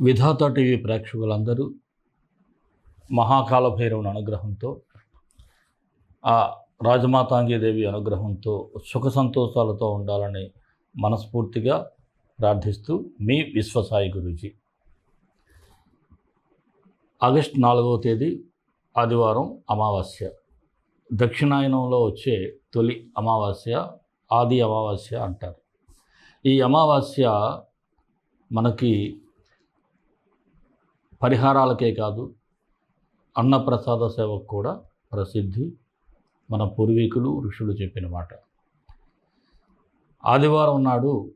విధాత TV ప్రేక్షకులందరూ మహాకాల భైరవుని అనుగ్రహంతో ఆ రాజమాతాంగీదేవి అనుగ్రహంతో సుఖ సంతోషాలతో ఉండాలని మనస్ఫూర్తిగా ప్రార్థిస్తూ మీ విశ్వసాయి గురూజీ. ఆగస్ట్ నాలుగవ తేదీ ఆదివారం అమావాస్య. దక్షిణాయనంలో వచ్చే తొలి అమావాస్య ఆది అమావాస్య అంటారు. ఈ అమావాస్య మనకి పరిహారాలకే కాదు అన్నప్రసాద సేవకు కూడా ప్రసిద్ధి మన పూర్వీకులు ఋషులు చెప్పిన మాట. ఆదివారం నాడు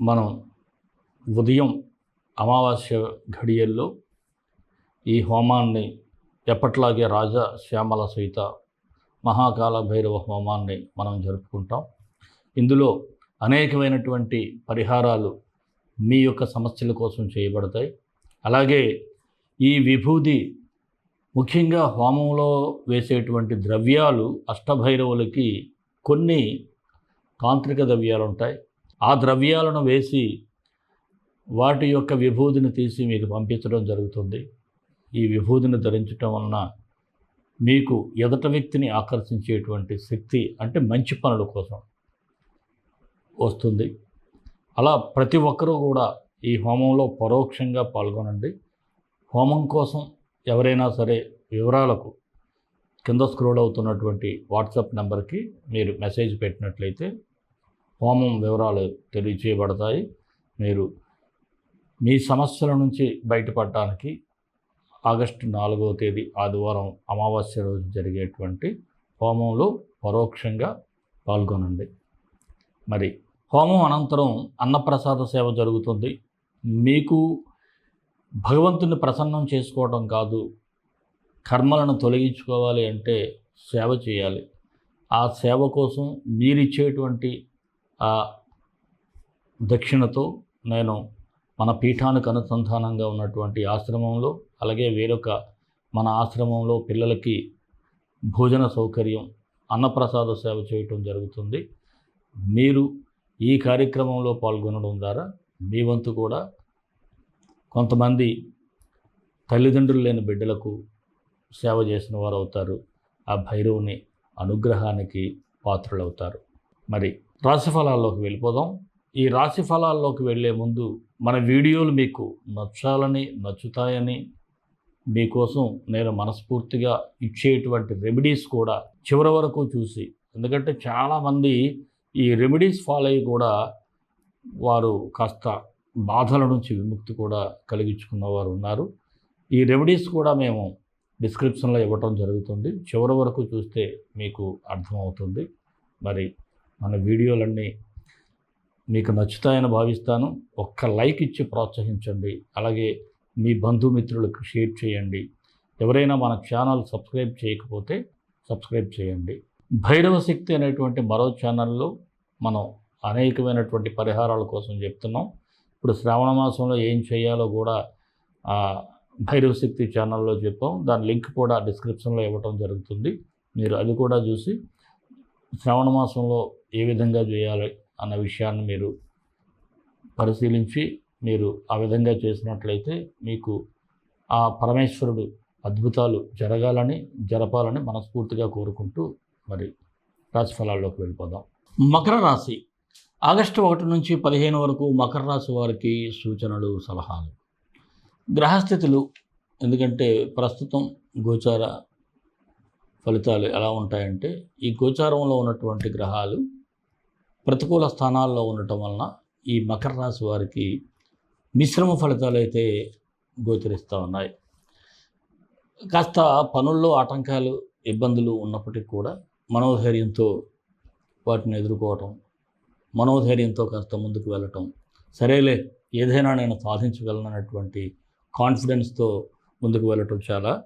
మనం ఉదయం అమావాస్య ఘడియల్లో ఈ హోమాన్ని ఎప్పట్లాగే రాజా శ్యామల సహిత మహాకాల భైరవ హోమాన్ని మనం జరుపుకుంటాం. ఇందులో అనేకమైనటువంటి పరిహారాలు మీ యొక్క సమస్యల కోసం చేయబడతాయి. అలాగే ఈ విభూది ముఖ్యంగా హోమంలో వేసేటువంటి ద్రవ్యాలు అష్టభైరవులకి కొన్ని తాంత్రిక ద్రవ్యాలు ఉంటాయి. ఆ ద్రవ్యాలను వేసి వాటి యొక్క విభూదిని తీసి మీకు పంపించడం జరుగుతుంది. ఈ విభూదిని ధరించటం వలన మీకు ఎదట వ్యక్తిని ఆకర్షించేటువంటి శక్తి అంటే మంచి పనుల కోసం వస్తుంది. అలా ప్రతి ఒక్కరూ కూడా ఈ హోమంలో పరోక్షంగా పాల్గొనండి. హోమం కోసం ఎవరైనా సరే వివరాలకు కింద స్క్రోల్ అవుతున్నటువంటి వాట్సాప్ నెంబర్కి మీరు మెసేజ్ పెట్టినట్లయితే హోమం వివరాలు తెలియచేయబడతాయి. మీరు మీ సమస్యల నుంచి బయటపడటానికి ఆగస్టు నాలుగవ తేదీ ఆదివారం అమావాస్య రోజు జరిగేటువంటి హోమంలో పరోక్షంగా పాల్గొనండి. మరి హోమం అనంతరం అన్నప్రసాద సేవ జరుగుతుంది. మీకు భగవంతుని ప్రసన్నం చేసుకోవడం కాదు కర్మలను తొలగించుకోవాలి అంటే సేవ చేయాలి. ఆ సేవ కోసం మీరిచ్చేటువంటి ఆ దక్షిణతో నేను మన పీఠానికి అనుసంధానంగా ఉన్నటువంటి ఆశ్రమంలో అలాగే వేరొక మన ఆశ్రమంలో పిల్లలకి భోజన సౌకర్యం అన్నప్రసాద సేవ చేయటం జరుగుతుంది. మీరు ఈ కార్యక్రమంలో పాల్గొనడం ద్వారా మీ వంతు కూడా కొంతమంది తల్లిదండ్రులు లేని బిడ్డలకు సేవ చేసిన వారు అవుతారు. ఆ భైరవుని అనుగ్రహానికి పాత్రులవుతారు. మరి రాశిఫలాల్లోకి వెళ్ళిపోదాం. ఈ రాశి ఫలాల్లోకి వెళ్ళే ముందు మన వీడియోలు మీకు నచ్చాలని నచ్చుతాయని మీకోసం నేను మనస్ఫూర్తిగా ఇచ్చేటువంటి రెమెడీస్ కూడా చివరి వరకు చూసి ఎందుకంటే చాలామంది ఈ రెమెడీస్ ఫాలో అయ్యి కూడా వారు కాస్త బాధల నుంచి విముక్తి కూడా కలిగించుకున్న వారు ఉన్నారు. ఈ రెమెడీస్ కూడా మేము డిస్క్రిప్షన్లో ఇవ్వటం జరుగుతుంది. చివరి వరకు చూస్తే మీకు అర్థమవుతుంది. మరి మన వీడియోలన్నీ మీకు నచ్చుతాయని భావిస్తాను. ఒక్క లైక్ ఇచ్చి ప్రోత్సహించండి. అలాగే మీ బంధుమిత్రులకు షేర్ చేయండి. ఎవరైనా మన ఛానల్ సబ్స్క్రైబ్ చేయకపోతే సబ్స్క్రైబ్ చేయండి. భైరవ శక్తి అనేటువంటి మరో ఛానల్లో మనం అనేకమైనటువంటి పరిహారాల కోసం చెప్తున్నాం. ఇప్పుడు శ్రావణ మాసంలో ఏం చేయాలో కూడా భైరవశక్తి భైరవ శక్తి ఛానల్లో చెప్పాం. దాని లింక్ కూడా డిస్క్రిప్షన్లో ఇవ్వటం జరుగుతుంది. మీరు అది కూడా చూసి శ్రావణ మాసంలో ఏ విధంగా చేయాలి అన్న విషయాన్ని మీరు పరిశీలించి మీరు ఆ విధంగా చేసినట్లయితే మీకు ఆ పరమేశ్వరుడు అద్భుతాలు జరగాలని జరపాలని మనస్ఫూర్తిగా కోరుకుంటూ మరి రాశి ఫలాల్లోకి వెళ్ళిపోదాం. మకర రాశి. ఆగస్టు ఒకటి నుంచి పదిహేను వరకు మకర రాశి వారికి సూచనలు సలహాలు. గ్రహస్థితులు ఎందుకంటే ప్రస్తుతం గోచార ఫలితాలు ఎలా ఉంటాయంటే ఈ గోచారంలో ఉన్నటువంటి గ్రహాలు ప్రతికూల స్థానాల్లో ఉండటం వలన ఈ మకర రాశి వారికి మిశ్రమ ఫలితాలు అయితే గోచరిస్తూ ఉన్నాయి. కాస్త పనుల్లో ఆటంకాలు ఇబ్బందులు ఉన్నప్పటికీ కూడా మనోధైర్యంతో వాటిని ఎదుర్కోవటం మనోధైర్యంతో కాస్త ముందుకు వెళ్ళటం. సరేలే ఏదైనా నేను సాధించగలనన్నటువంటి కాన్ఫిడెన్స్తో ముందుకు వెళ్ళటం చాలా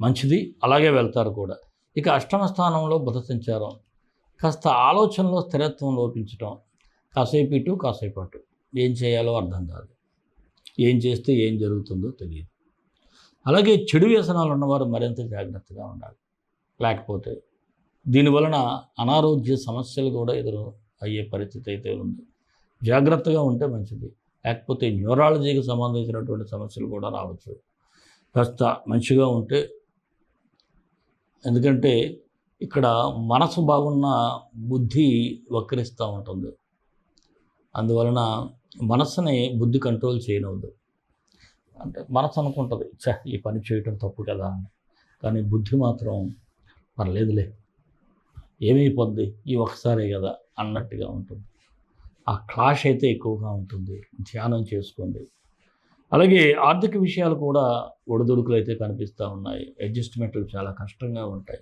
మంచిది. అలాగే వెళ్తారు కూడా. ఇక అష్టమ స్థానంలో బుధ సంచారం. కాస్త ఆలోచనలో స్థిరత్వం లోపించటం. కాసేపు ఇటు కాసేపు అటు. ఏం చేయాలో అర్థం కాదు. ఏం చేస్తే ఏం జరుగుతుందో తెలియదు. అలాగే చెడు వ్యసనాలు ఉన్నవారు మరింత జాగ్రత్తగా ఉండాలి. లేకపోతే దీనివలన అనారోగ్య సమస్యలు కూడా ఎదురు అయ్యే పరిస్థితి అయితే ఉంది. జాగ్రత్తగా ఉంటే మంచిది. లేకపోతే న్యూరాలజీకి సంబంధించినటువంటి సమస్యలు కూడా రావచ్చు. కాస్త మంచిగా ఉంటే ఎందుకంటే ఇక్కడ మనసు బాగున్న బుద్ధి వక్రిస్తూ ఉంటుంది. అందువలన మనస్సుని బుద్ధి కంట్రోల్ చేయనవద్దు. అంటే మనసు అనుకుంటుంది చ ఈ పని చేయటం తప్పు కదా అని. కానీ బుద్ధి మాత్రం పర్లేదులే. ఏమైపోద్ది? ఈ ఒకసారే కదా అన్నట్టుగా ఉంటుంది. ఆ క్లాష్ అయితే ఎక్కువగా ఉంటుంది. ధ్యానం చేసుకోండి. అలాగే ఆర్థిక విషయాలు కూడా ఒడిదుడుకులు అయితే కనిపిస్తూ ఉన్నాయి. అడ్జస్ట్మెంట్లు చాలా కష్టంగా ఉంటాయి.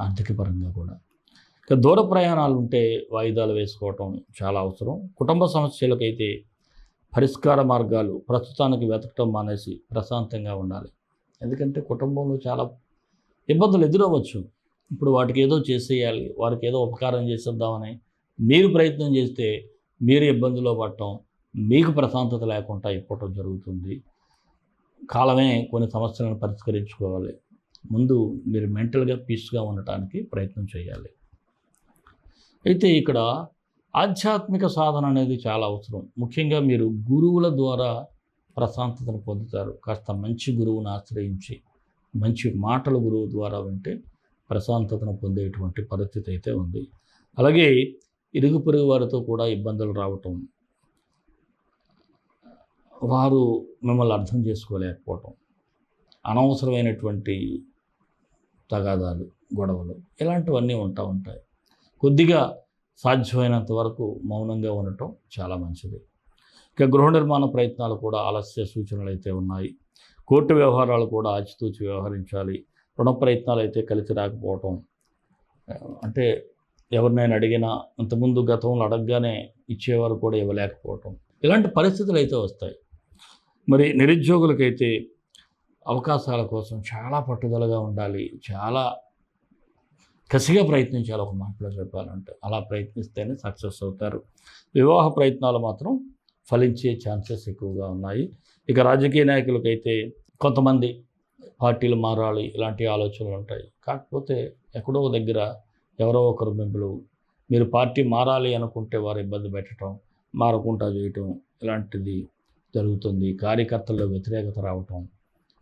ఆర్థిక పరంగా కూడా. ఇక దూర ప్రయాణాలు ఉంటే వాయిదాలు వేసుకోవటం చాలా అవసరం. కుటుంబ సమస్యలకైతే పరిష్కార మార్గాలు ప్రస్తుతానికి వెతకటం మానేసి ప్రశాంతంగా ఉండాలి. ఎందుకంటే కుటుంబంలో చాలా ఇబ్బందులు ఎదురవ్వచ్చు. ఇప్పుడు వాటికి ఏదో చేసేయాలి వారికి ఏదో ఉపకారం చేసేద్దామని మీరు ప్రయత్నం చేస్తే మీరు ఇబ్బందిలో పడటం మీకు ప్రశాంతత లేకుండా అయిపోవటం జరుగుతుంది. కాలమే కొన్ని సమస్యలను పరిష్కరించుకోవాలి. ముందు మీరు మెంటల్గా పీస్గా ఉండటానికి ప్రయత్నం చేయాలి. అయితే ఇక్కడ ఆధ్యాత్మిక సాధన అనేది చాలా అవసరం. ముఖ్యంగా మీరు గురువుల ద్వారా ప్రశాంతతను పొందుతారు. కాస్త మంచి గురువుని ఆశ్రయించి మంచి మాటల గురువు ద్వారా వింటే ప్రశాంతతను పొందేటువంటి పరిస్థితి అయితే ఉంది. అలాగే ఇరుగు పొరుగు వారితో కూడా ఇబ్బందులు రావటం వారు మిమ్మల్ని అర్థం చేసుకోలేకపోవటం అనవసరమైనటువంటి తగాదాలు గొడవలు ఇలాంటివన్నీ ఉంటా ఉంటాయి. కొద్దిగా సాధ్యమైనంత వరకు మౌనంగా ఉండటం చాలా మంచిది. ఇక గృహ నిర్మాణ ప్రయత్నాలు కూడా ఆలస్య సూచనలు అయితే ఉన్నాయి. కోర్టు వ్యవహారాలు కూడా ఆచితూచి వ్యవహరించాలి. రుణ ప్రయత్నాలు అయితే కలిసి రాకపోవటం. అంటే ఎవరినైనా అడిగినా ఇంతకుముందు గతంలో అడగగానే ఇచ్చేవారు కూడా ఇవ్వలేకపోవటం. ఇలాంటి పరిస్థితులు అయితే వస్తాయి. మరి నిరుద్యోగులకైతే అవకాశాల కోసం చాలా పట్టుదలగా ఉండాలి. చాలా కసిగా ప్రయత్నించాలి ఒక మాటలో చెప్పాలంటే. అలా ప్రయత్నిస్తేనే సక్సెస్ అవుతారు. వివాహ ప్రయత్నాలు మాత్రం ఫలించే ఛాన్సెస్ ఎక్కువగా ఉన్నాయి. ఇక రాజకీయ నాయకులకైతే కొంతమంది పార్టీలు మారాలి ఇలాంటి ఆలోచనలు ఉంటాయి. కాకపోతే ఎక్కడో ఒక దగ్గర ఎవరో ఒకరు మిమ్మల్ని మీరు పార్టీ మారాలి అనుకుంటే వారు ఇబ్బంది పెట్టడం మారకుండా చేయటం ఇలాంటిది జరుగుతుంది. కార్యకర్తల్లో వ్యతిరేకత రావటం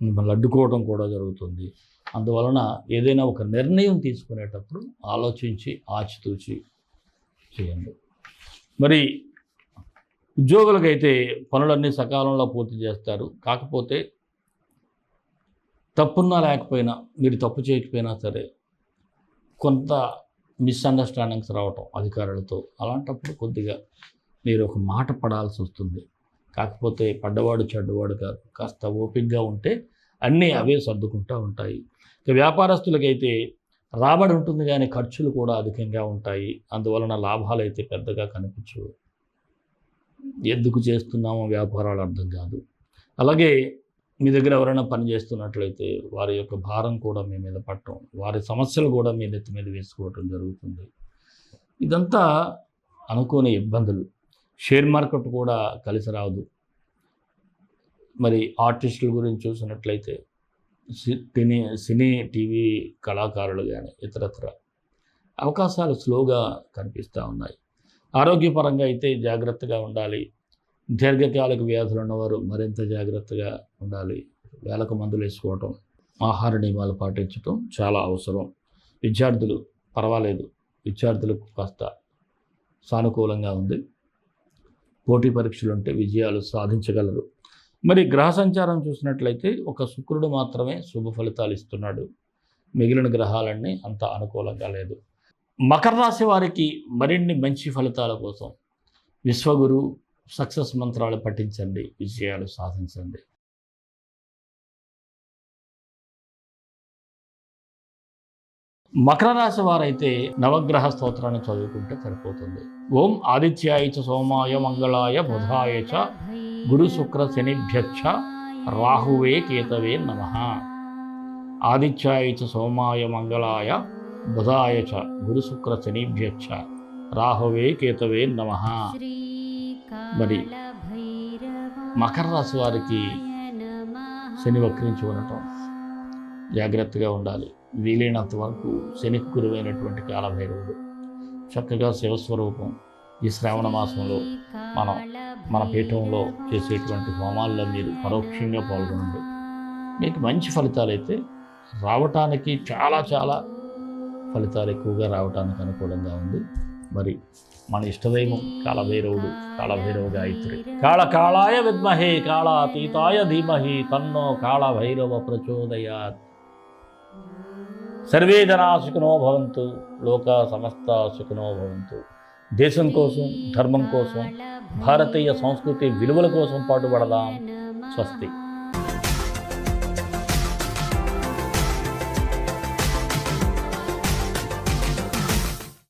మిమ్మల్ని అడ్డుకోవడం కూడా జరుగుతుంది. అందువలన ఏదైనా ఒక నిర్ణయం తీసుకునేటప్పుడు ఆలోచించి ఆచితూచి చేయండి. మరి ఉద్యోగులకైతే పనులన్నీ సకాలంలో పూర్తి చేస్తారు. కాకపోతే తప్పున్నా లేకపోయినా మీరు తప్పు చేయకపోయినా సరే కొంత మిస్అండర్స్టాండింగ్స్ రావటం అధికారులతో అలాంటప్పుడు కొద్దిగా మీరు ఒక మాట పడాల్సి వస్తుంది. కాకపోతే పడ్డవాడు చెడ్డవాడు కాదు. కాస్త ఓపికగా ఉంటే అన్నీ అవే సర్దుకుంటూ ఉంటాయి. ఇక వ్యాపారస్తులకైతే రాబడి ఉంటుంది కానీ ఖర్చులు కూడా అధికంగా ఉంటాయి. అందువలన లాభాలు అయితే పెద్దగా కనిపించవు. ఎందుకు చేస్తున్నామో వ్యాపారాలు అర్థం కాదు. అలాగే మీ దగ్గర ఎవరైనా పని చేస్తున్నట్లయితే వారి యొక్క భారం కూడా మీ మీద పట్టడం వారి సమస్యలు కూడా మీ నెత్తి మీద వేసుకోవటం జరుగుతుంది. ఇదంతా అనుకోని ఇబ్బందులు. షేర్ మార్కెట్ కూడా కలిసి రాదు. మరి ఆర్టిస్టుల గురించి చూసినట్లయితే సి- సినీ సినీ టీవీ కళాకారులు కానీ ఇతరత్ర అవకాశాలు స్లోగా కనిపిస్తూ ఉన్నాయి. ఆరోగ్యపరంగా అయితే జాగ్రత్తగా ఉండాలి. దీర్ఘకాలిక వ్యాధులు ఉన్నవారు మరింత జాగ్రత్తగా ఉండాలి. వేలకు మందులు వేసుకోవటం ఆహార నియమాలు పాటించటం చాలా అవసరం. విద్యార్థులు పర్వాలేదు. విద్యార్థులకు కాస్త సానుకూలంగా ఉంది. పోటీ పరీక్షలు ఉంటే విజయాలు సాధించగలరు. మరి గ్రహ సంచారం చూసినట్లయితే ఒక శుక్రుడు మాత్రమే శుభ ఫలితాలు ఇస్తున్నాడు. మిగిలిన గ్రహాలన్నీ అంత అనుకూలంగా లేదు. మకర రాశి వారికి మరిన్ని మంచి ఫలితాల కోసం విశ్వగురు సక్సెస్ మంత్రాలు పఠించండి విజయాలు సాధించండి. మకర రాశి వారైతే నవగ్రహ స్తోత్రాన్ని చదువుకుంటే సరిపోతుంది. ఓం ఆదిత్యాయ చ సోమాయ మంగళాయ బుధాయ చ గురు శుక్ర శనిభ్యక్ష రాహువే కేతవే నమ. ఆదిత్యాయ చ సోమాయ మంగళాయ బుధాయ చ గురు శుక్ర శనిభ్యక్ష రాహువే కేతవే నమ. మరి మకర రాశి వారికి శని వక్రించి ఉండటం జాగ్రత్తగా ఉండాలి. వీలైనంత వరకు శనికి గురువైనటువంటి కాలభైరవుడు చక్కగా శివస్వరూపం ఈ శ్రావణ మాసంలో మనం మన పీఠంలో చేసేటువంటి హోమాల్లో మీరు పరోక్షంగా పాల్గొనండి. మీకు మంచి ఫలితాలు అయితే రావటానికి చాలా చాలా ఫలితాలు ఎక్కువగా రావటానికి అనుకూలంగా ఉంది. మరి మన ఇష్టదైవం కాళభైరవుడు కాళభైరవ గాయత్రి కాళ కాళాయ విద్మహే కాళాతీతాయ ధీమహి తన్నో కాళభైరవ ప్రచోదయాత్. సర్వే జనా సుఖినో భవంతు లోక సమస్త సుఖినో భవంతు. దేశం కోసం ధర్మం కోసం భారతీయ సంస్కృతి విలువల కోసం పాటుపడదాం. స్వస్తి.